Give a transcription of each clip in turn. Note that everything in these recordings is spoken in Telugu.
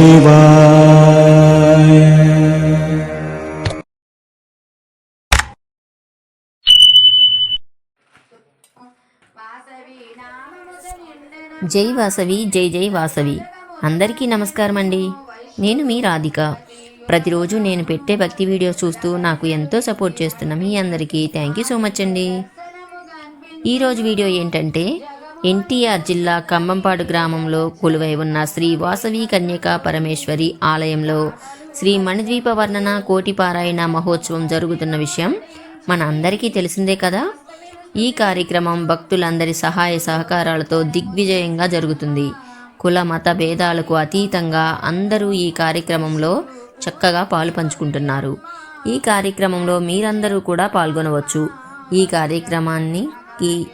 శివాయ జై వాసవి జై జై వాసవి. అందరికీ నమస్కారం అండి నేను మీ రాధిక. ప్రతిరోజు నేను పెట్టే భక్తి వీడియోస్ చూస్తూ నాకు ఎంతో సపోర్ట్ చేస్తున్న మీ అందరికీ థ్యాంక్ యూ సో మచ్ అండి. ఈరోజు వీడియో ఏంటంటే ఎన్టీఆర్ జిల్లా కంబంపాడు గ్రామంలో కొలువై ఉన్న శ్రీ వాసవి కన్యకా పరమేశ్వరి ఆలయంలో శ్రీ మణిద్వీప వర్ణన కోటిపారాయణ మహోత్సవం జరుగుతున్న విషయం మన అందరికీ తెలిసిందే కదా? ఈ కార్యక్రమం భక్తులందరి సహాయ సహకారాలతో దిగ్విజయంగా జరుగుతుంది. కుల మత భేదాలకు అతీతంగా అందరూ ఈ కార్యక్రమంలో చక్కగా పాలు పంచుకుంటున్నారు. ఈ కార్యక్రమంలో మీరందరూ కూడా పాల్గొనవచ్చు. ఈ కార్యక్రమానికి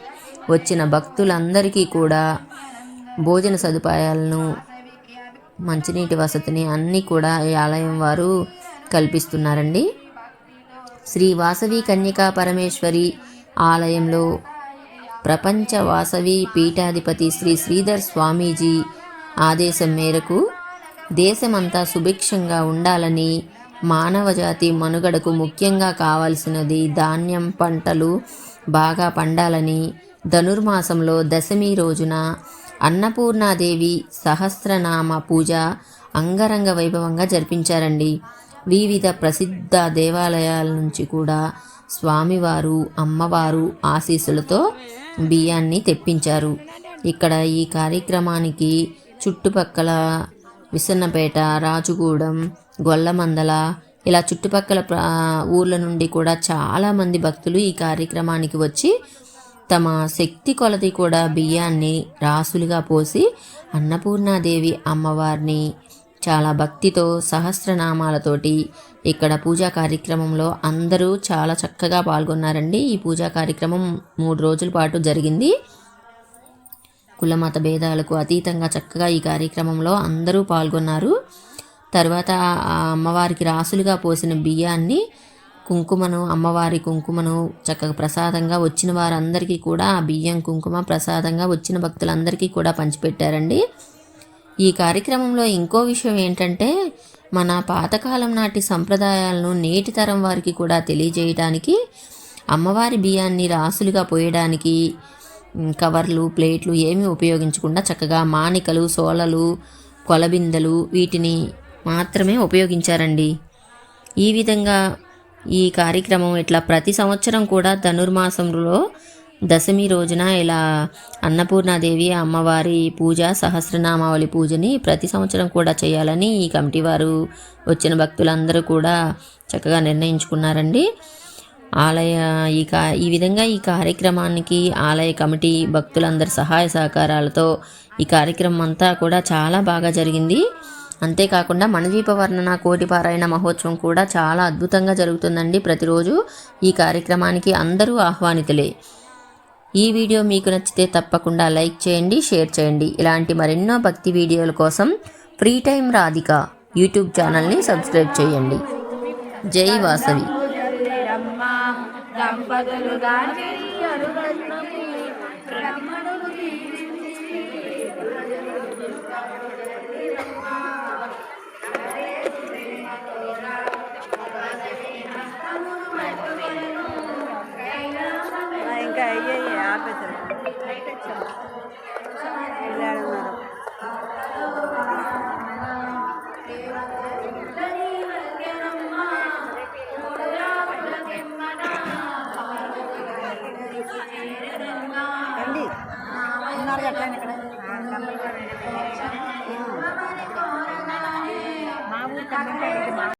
వచ్చిన భక్తులందరికీ కూడా భోజన సదుపాయాలను మంచినీటి వసతిని అన్నీ కూడా ఈ ఆలయం వారు కల్పిస్తున్నారండి. శ్రీ వాసవి కన్యకా పరమేశ్వరి ఆలయంలో ప్రపంచ వాసవి పీఠాధిపతి శ్రీ శ్రీధర్ స్వామీజీ ఆదేశం మేరకు దేశమంతా సుభిక్షంగా ఉండాలని మానవజాతి మనుగడకు ముఖ్యంగా కావాల్సినది ధాన్యం పంటలు బాగా పండాలని ధనుర్మాసంలో దశమి రోజున అన్నపూర్ణాదేవి సహస్రనామ పూజ అంగరంగ వైభవంగా జరిపించారండి. వివిధ ప్రసిద్ధ దేవాలయాల నుంచి కూడా స్వామివారు అమ్మవారు ఆశీస్సులతో బియ్యాన్ని తెప్పించారు. ఇక్కడ ఈ కార్యక్రమానికి చుట్టుపక్కల విసన్నపేట రాజుగూడెం గొల్లమందల ఇలా చుట్టుపక్కల ఊర్ల నుండి కూడా చాలామంది భక్తులు ఈ కార్యక్రమానికి వచ్చి తమ శక్తి కొలది కూడా బియ్యాన్ని రాసులుగా పోసి అన్నపూర్ణాదేవి అమ్మవారిని చాలా భక్తితో సహస్రనామాలతోటి ఇక్కడ పూజా కార్యక్రమంలో అందరూ చాలా చక్కగా పాల్గొన్నారండి. ఈ పూజా కార్యక్రమం మూడు రోజుల పాటు జరిగింది. కులమత భేదాలకు అతీతంగా చక్కగా ఈ కార్యక్రమంలో అందరూ పాల్గొన్నారు. తర్వాత ఆ అమ్మవారికి రాసులుగా పోసిన బియ్యాన్ని కుంకుమను అమ్మవారి కుంకుమను చక్కగా ప్రసాదంగా వచ్చిన వారందరికీ కూడా ఆ బియ్యం కుంకుమ ప్రసాదంగా వచ్చిన భక్తులందరికీ కూడా పంచిపెట్టారండి. ఈ కార్యక్రమంలో ఇంకో విషయం ఏంటంటే మన పాతకాలం నాటి సంప్రదాయాలను నేటి తరం వారికి కూడా తెలియజేయడానికి అమ్మవారి బియ్యాన్ని రాసులుగా పోయడానికి కవర్లు ప్లేట్లు ఏమీ ఉపయోగించకుండా చక్కగా మానికలు సోలలు కొలబిందెలు వీటిని మాత్రమే ఉపయోగించారండి. ఈ విధంగా ఈ కార్యక్రమం ఇట్లా ప్రతి సంవత్సరం కూడా ధనుర్మాసంలో దశమి రోజున ఇలా అన్నపూర్ణాదేవి అమ్మవారి పూజ సహస్రనామావళి పూజని ప్రతి సంవత్సరం కూడా చేయాలని ఈ కమిటీ వారు వచ్చిన భక్తులందరూ కూడా చక్కగా నిర్ణయించుకున్నారండి. ఆలయ ఈ కా ఈ విధంగా ఈ కార్యక్రమానికి ఆలయ కమిటీ భక్తులందరి సహాయ సహకారాలతో ఈ కార్యక్రమం అంతా కూడా చాలా బాగా జరిగింది. అంతేకాకుండా మణదీప వర్ణన కోటిపారాయణ మహోత్సవం కూడా చాలా అద్భుతంగా జరుగుతుందండి ప్రతిరోజు ఈ కార్యక్రమానికి అందరూ ఆహ్వానితులే. ఈ వీడియో మీకు నచ్చితే తప్పకుండా లైక్ చేయండి షేర్ చేయండి. ఇలాంటి మరెన్నో భక్తి వీడియోల కోసం ఫ్రీ టైం రాధిక యూట్యూబ్ ఛానల్ని సబ్స్క్రైబ్ చేయండి. జై వాసవి. దంపతులుగా అయ్యాయి రండి. ఉన్నారు అట్లా ఇక్కడ. మా ఊరు